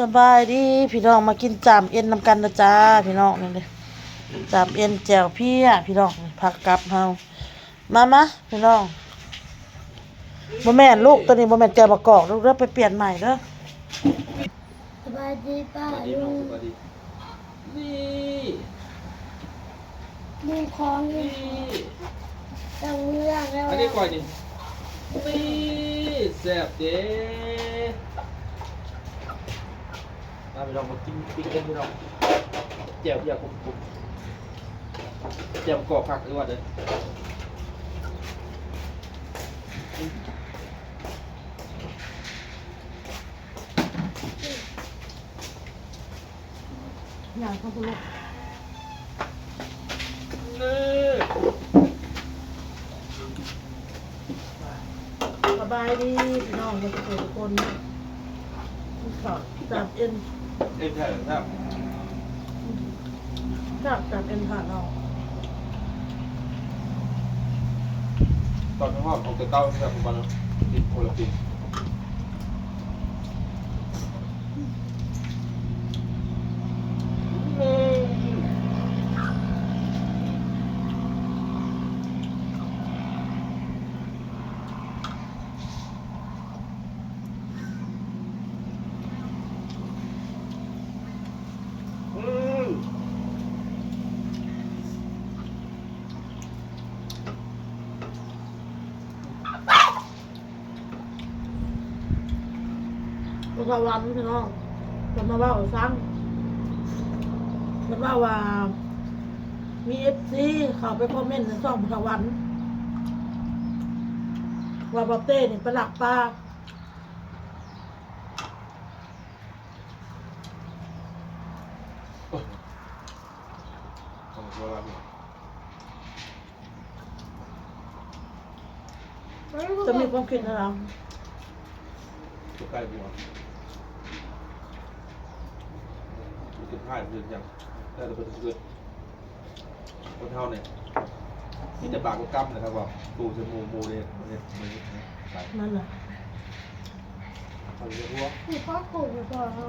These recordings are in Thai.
สบายดีพี่น้องมากินจามเอ็นนำกันนะจ้าพี่น้องนี่เลยจามเอ็นแจ่วพี่อะพี่น้องผักกับเฮามามาพี่น้องบ่แม่นลูกตัวนี้บ่แม่นแจ่วประกอบลูกเด้อไปเปลี่ยนใหม่เด้อสบายดีป้าสวัสดีลุน้องงสวัสดีนี่ลุงคล้องนี่นี่ตั้งมือล่างแล้วอันนี้ก่อยนี่นี่แซ่บเด้มา ไปลองมากินปิ้งกันพี่น้องแจ่วอยากกรุบๆแจ่วกรอบผักหรือว่าเด้อย่างเข้าไปลูกนี่สบายดีพี่น้องทุกคนทุกคนกินข้าวจามเอ็น เอ็นใช่ครับครับจามเอ็นผ่านเราตอนนี้ว่าออกจากเต้าแบบประมาณกินคนละปิ้งนี่ อืม ตัว สวรรค์พี่น้องจะมาเว่าซ้ำมันว่าว่า มีเอฟซีเขาไปคอมเมนต์ในช่องสวรรค์ว่าบอเต้นี่เป็นหลักปลาของตัวเราเนี่ยจะมีความคิดอะไรตัวใกล้บัว จุดท้ายเพื่อนยังได้แต่เป็นเพื่อนคนเท่าเนี่ยมีแต่ปากก็กำนะครับว่าตูจมูกมูเนี่ยมันเนี่ยมันเนี่ยใส่นั่นแหละทำเรื่องหัวคือพ่อขู่ไปก่อนเรา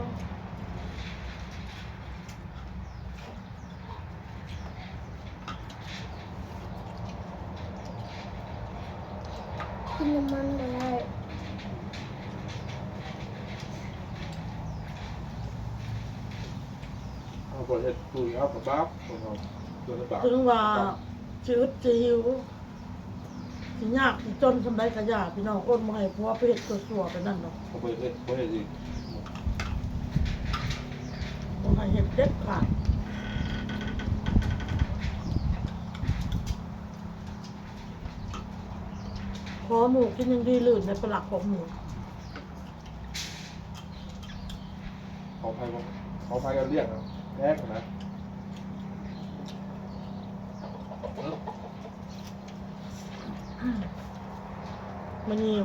กินน้ำมันได้ เอาบทเห็ดตูเอากับบ้าคนเราตัวละบาทถึงว่าชีวิตจะหิวสิยากสิจนสำได้กระยาพี่น้องอ้นมาให้ผัวไปเห็ดตัวสัวไปนั่นเนาะเอาไปเห็ดไปเห็ดอีกมาให้เห็ดเด็ดขาดขอหมูกินยังดีลื่นในประหลักของหมูเขาพายเขาพายกันเรียกนะ แรกนะมันนี่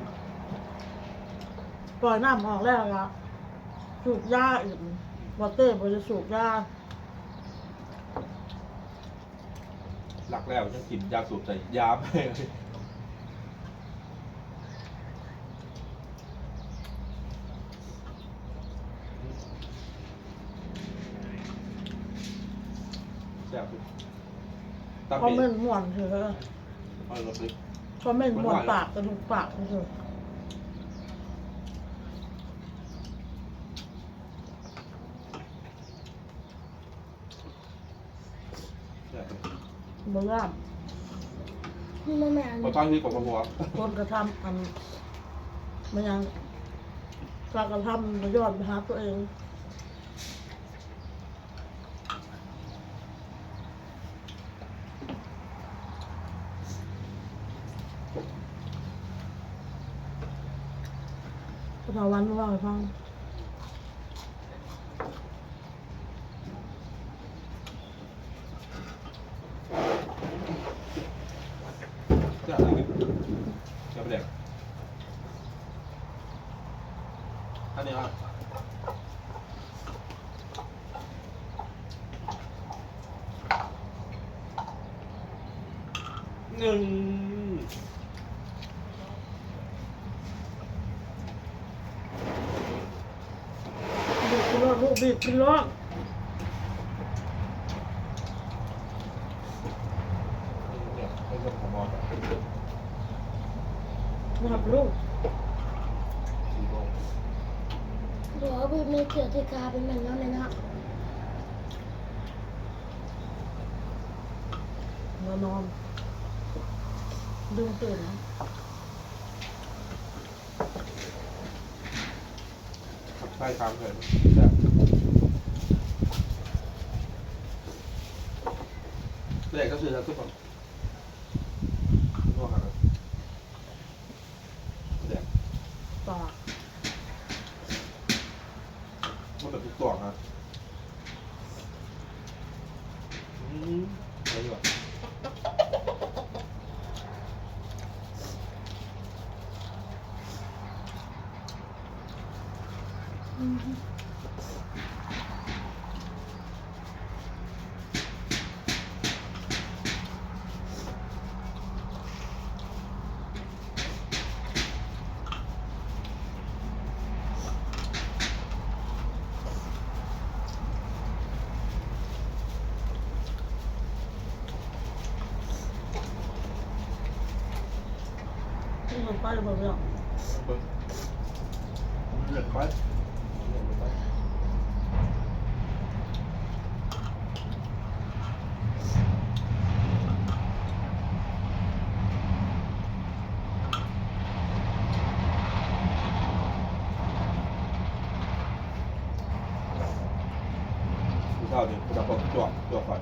ปล่อยน้ำออกแล้วละสูบยาอีกวอเต้บริสูบยาหลักแล้วจะกินยาสูบใส่ยาไปเลยแซ่บดิ ตามคอมเมเป็นนต์ม่วนเถอะเอาลบดิคอมเมนต์ม่วนปากกระดูกปากเถอะแซ่บดิเบื่อนี่มาแม่พอตั้งที่กบหัวคนกระทำอันมันยังการกระทำมันย้อนไปหาตัวเอง สถาวันว่าให้ฟังแซ่บอะไรกันแซ่บไปเลยอันนี้อะหนึ่ง ดูคบิดพี่น้องเนี่ยให้คนขโมยมาบลูกสี่โมงเดี๋ยวไปมีเกี่ยวที่กาเป็นเหมือนกันเลยนะมานอนดึงตื่นนะขับใช้คำเถิดแบบเด็กก็ คือทุกคนดกันเด็ก ปาก มันแบบทุกตัวนะอืมอะไรดีกว่า ที่มันไปแบบนี้เบิ้งเลือกไปเลือกไปผู้เช่าเนี่ยผู้ดับบอกจวก่อน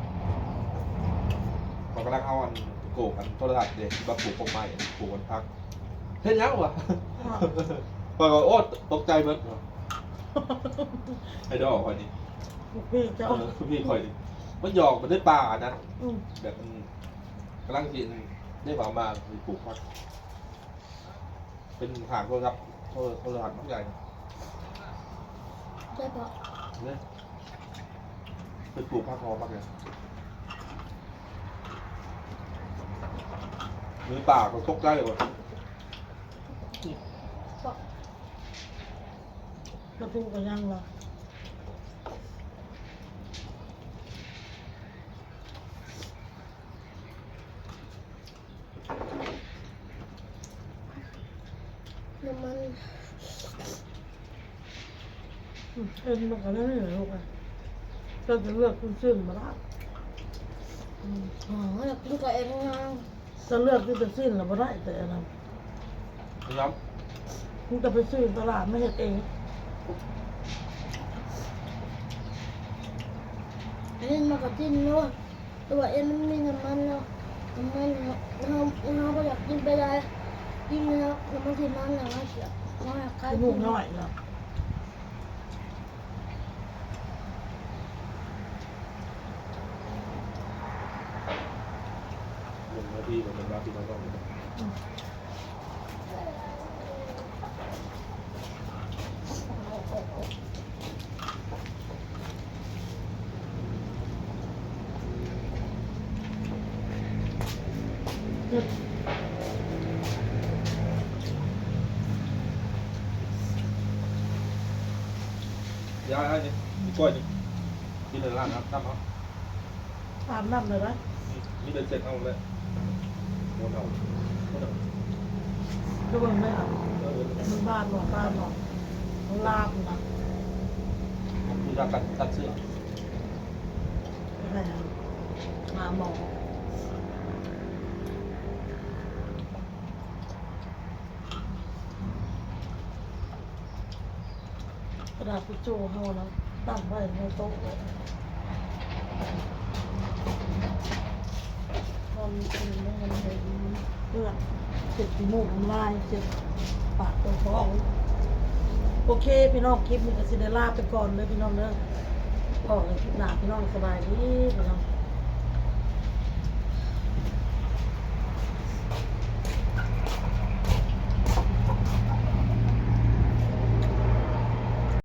มันกำลังเอาอันโกกอันโทรศัพท์เด็กมาปลูกปกไม้ปลูกวันพัก เห็นยังวะปรากฏโอ้ตกใจเบิดไอ้ดอกคอยนี่พี่เจ้าเออพี่คอยนี่มันหยอกมันได้ปลานะ อืมแบบมันกำลังกินได้ปลามาคือปลูกพักเป็นหางโทรศัพท์โทรโทรศัพท์น้องใหญ่ได้ปะเนี่ยเป็นปลูกพักคอมากเลยมือป่าก็ตกใจเลยว่ะปะ กระทุกกันยังล่ะน้ำมันอืมเอ็นมันก็ได้ไม่เหลือลูกอะก็จะเลือกคุณซึ่งมาละอืมอ๋ออยากกินกับเองนะจะเลือกที่จะสิ้นหรือไม่ได้แต่อันนั้นนี่ครับมึงจะไปซื้อตลาดไม่เห็นเอง อันนี้มากับจิ้นเนาะตัวเอ็นมันมีน้ำมันเนาะน้ำมันเนาะเราเราก็อยากกินไปได้กินเนาะน้ำมันที่มันเนาะเสียเราอยากขายที่หมูน้อยเนาะหนึ่งนาทีเหมือนเป็นราที่เราต้อง อืมเจ็บ ย้ายให้นี่มีกล้วยนี่กินในร้านครับตั้มเอาอาบน้ำเลยนะมีเป็นเสร็จเอาเลยโมนเอาโมนเอาก็เบิ่งไม่เอาเออมันบ้านหรอกบ้านหรอกมันลาบนะคือการตัดตัดเสื้อแม่มาหมอ กระดาษทิชชู่เฮานะตั้งไว้ในโต๊ะทำเป็นแม่เป็นเพื่อนเจ็บมูกลายเจ็บปากตัวท้องโอเค พี่น้องคลิปนี้ก็สิได้ลาไปก่อนเลยพี่น้องเด้อพอกันคลิปหน้าพี่น้องสบายดีพี่น้อง